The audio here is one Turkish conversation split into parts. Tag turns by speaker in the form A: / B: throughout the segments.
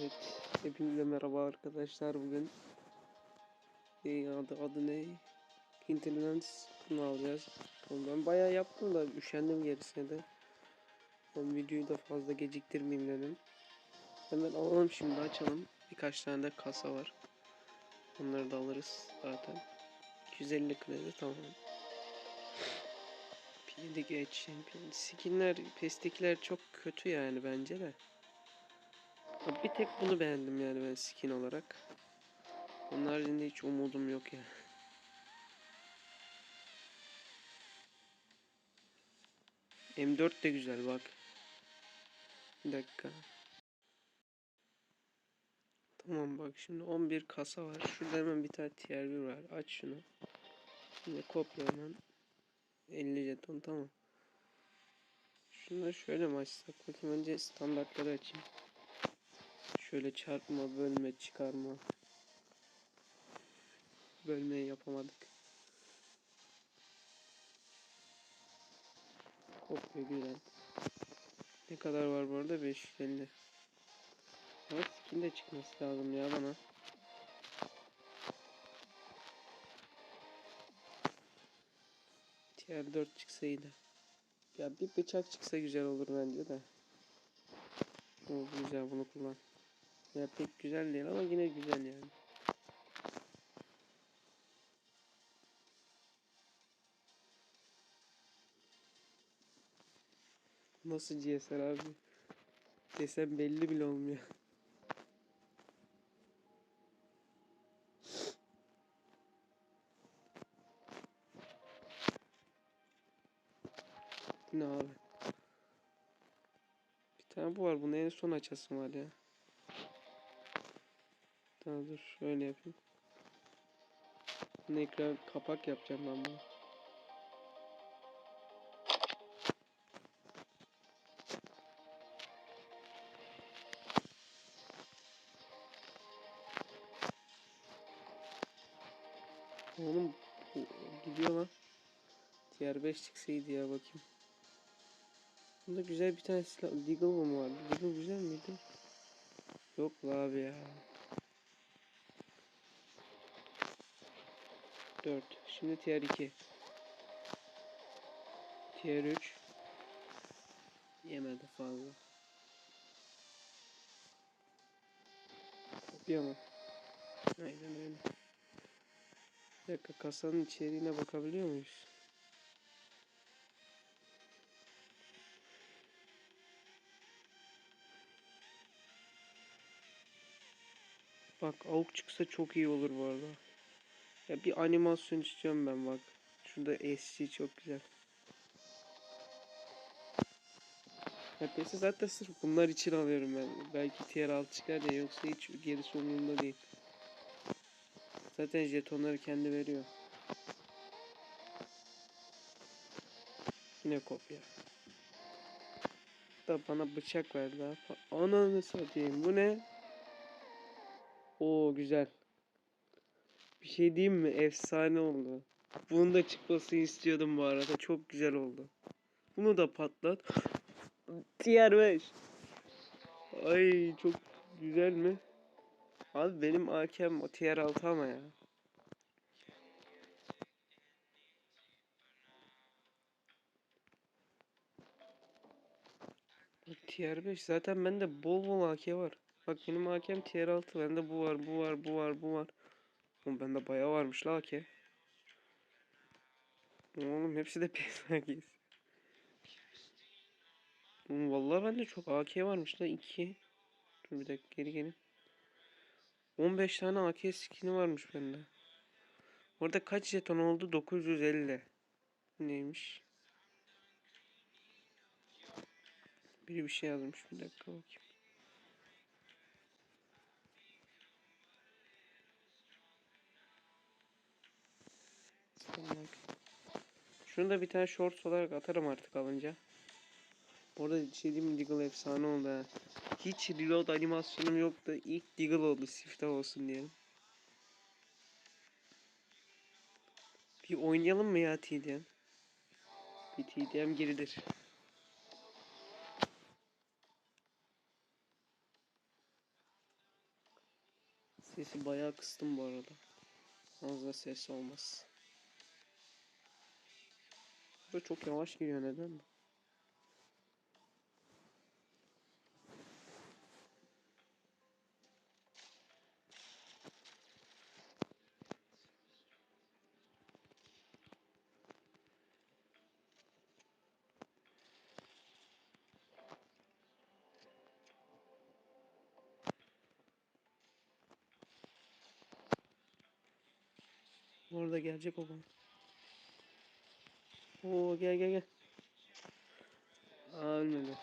A: Evet, hepinize merhaba arkadaşlar bugün. Ee, adı, adı ne? Hinterlands bunu alacağız. Onu Ben bayağı yaptım da üşendim gerisine de. Ben videoyu da fazla geciktirmeyeyim dedim. Hemen alalım şimdi açalım. Birkaç tane de kasa var. Onları da alırız zaten. 250 kredi tamam. Pildik Edge Champion. Skinler, pestekiler çok kötü yani bence de. Bir tek bunu beğendim yani ben skin olarak. Onun haricinde hiç umudum yok ya. M4 de güzel bak. Bir dakika. Tamam bak şimdi 11 kasa var. Şurada hemen bir tane tier 1 var. Aç şunu. Şimdi kopya hemen. 50 jeton tamam. Şunları şöyle mi açsak? Bakayım önce standartları açayım. Şöyle çarpma, bölme, çıkarma. Bölmeyi yapamadık. Kopya güzel. Ne kadar var bu arada? 550. Ama skin de çıkması lazım ya bana. Tier 4 çıksaydı. Ya bir bıçak çıksa güzel olur bence de. O güzel bunu kullan. Ya pek güzel değil ama yine güzel yani. Nasıl GSR abi? Desem belli bile olmuyor. Ne abi? Bir tane bu var. Bunu en son açasım var ya. Tamam dur şöyle yapayım. Bunu ekran kapak yapacağım ben bunu. Oğlum gidiyor lan. Diğer 5 çıksaydı ya bakayım. Bunda güzel bir tane silah. Deagle mı vardı? Deagle güzel miydi? Yok la abi ya. 4. Şimdi tier 2. Tier 3. Yemedi fazla. Mu? Aynen öyle. Bir dakika kasanın içeriğine bakabiliyor muyuz? Bak avuk çıksa çok iyi olur bu arada. Ya bir animasyon istiyorum ben bak. Şurada SC çok güzel. Ya PS zaten sırf bunlar için alıyorum ben. Belki tier 6 çıkar diye yoksa hiç gerisi umurumda değil. Zaten jetonları kendi veriyor. Yine kopya. Da bana bıçak verdi. Ananı satayım. Bu ne? Oo güzel. Bir şey diyeyim mi? Efsane oldu. Bunun da çıkmasını istiyordum bu arada. Çok güzel oldu. Bunu da patlat. Tier 5. Ay çok güzel mi? Abi benim AK'm tier 6 ama ya. Tier 5 zaten bende bol bol AK var. Bak benim AK'm tier 6 bende bu var bu var bu var bu var. Oğlum bende bayağı varmış la AK. Oğlum hepsi de PS AK'si. Oğlum vallahi bende çok AK varmış la 2. Dur bir dakika geri gelin. 15 tane AK skin'i varmış bende. Orada kaç jeton oldu? 950. Neymiş? Biri bir şey yazmış. Bir dakika bakayım. Şunu da bir tane shorts olarak atarım artık alınca. Orada şey diyeyim mi Deagle efsane oldu ha. Hiç reload animasyonum yoktu. İlk Deagle oldu siftah olsun diyelim. Bir oynayalım mı ya TDM? Bir TDM geridir. Sesi bayağı kıstım bu arada. Fazla ses olmaz. Böyle çok yavaş giriyor neden? Orada gelecek o bana. Oo gel gel gel. Aa ölmedi.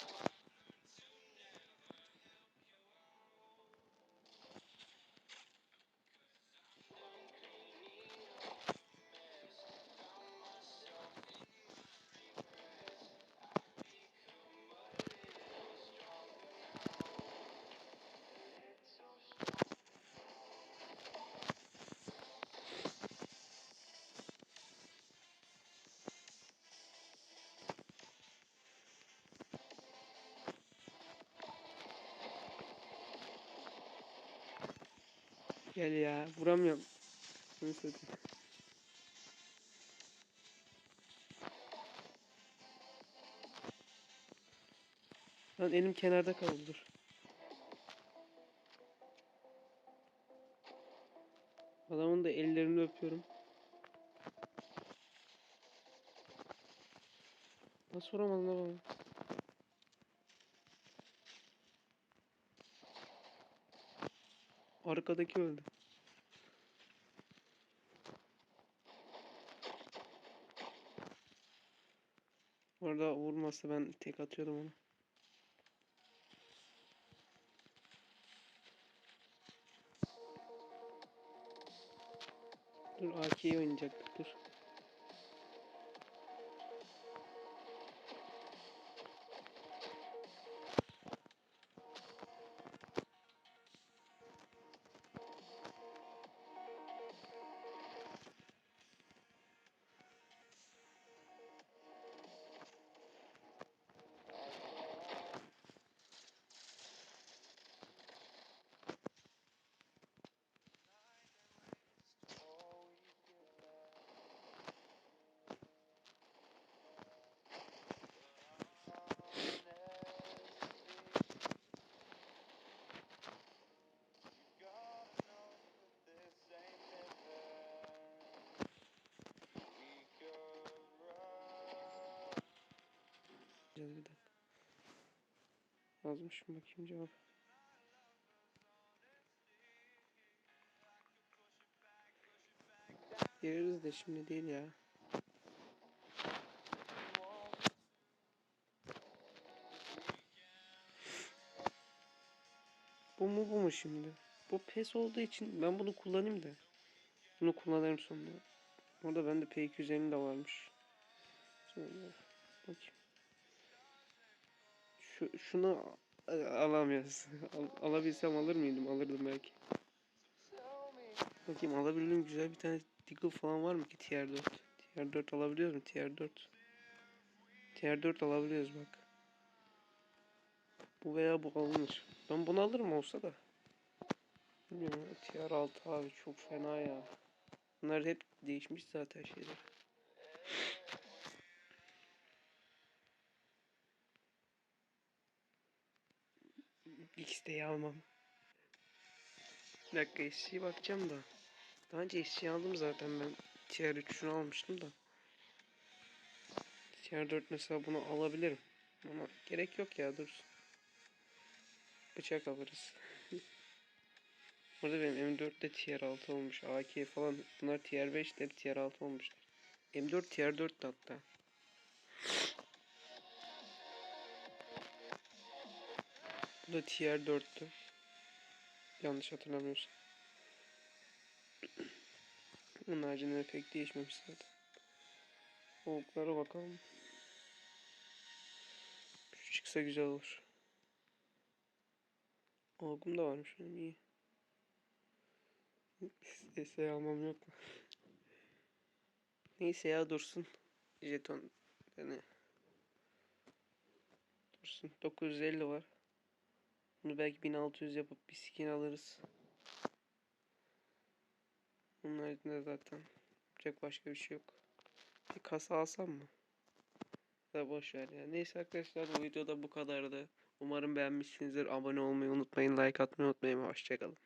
A: Gel ya vuramıyorum. Bunu satayım. Lan elim kenarda kaldı dur. Adamın da ellerini öpüyorum. Nasıl vuramadın lan Arkadaki öldü. Orada vurmazsa ben tek atıyordum onu. Dur AK'yi oynayacaktık dur. Yazmışım bakayım cevap. Gireriz de şimdi değil ya. Bu mu bu mu şimdi? Bu pes olduğu için ben bunu kullanayım da. Bunu kullanırım sonra. Orada bende P250 de varmış. Şöyle bakayım. Şu, şunu a- alamıyoruz. Al, alabilsem alır mıydım? Alırdım belki. Bakayım alabildiğim güzel bir tane Deagle falan var mı ki tier 4? Tier 4 alabiliyoruz mu? Tier 4. Tier 4 alabiliyoruz bak. Bu veya bu alınır. Ben bunu alırım olsa da. Bilmiyorum tier 6 abi çok fena ya. Bunlar hep değişmiş zaten şeyler. X'deyi almam. Bir dakika eşeğe bakacağım da. Daha önce eşeği aldım zaten ben. Tier 3'ünü almıştım da. Tier 4 mesela bunu alabilirim. Ama gerek yok ya dursun. Bıçak alırız. Burada benim M4'te tier 6 olmuş. AK falan bunlar tier 5'leri tier 6 olmuşlar. M4 tier 4'tü hatta. Bu da tier 4'tü. Yanlış hatırlamıyorsam. Onun haricinde pek değişmemiş zaten. Oklara bakalım. Şu çıksa güzel olur. Olgum da varmış benim iyi. Essay almam yok mu? Neyse ya dursun. Jeton yani dursun. 950 var. Bunu belki 1600 yapıp bir skin alırız. Onun haricinde zaten yapacak başka bir şey yok. Bir kasa alsam mı? Ya boş ver ya. Neyse arkadaşlar bu videoda bu kadardı. Umarım beğenmişsinizdir. Abone olmayı unutmayın. Like atmayı unutmayın. Hoşçakalın.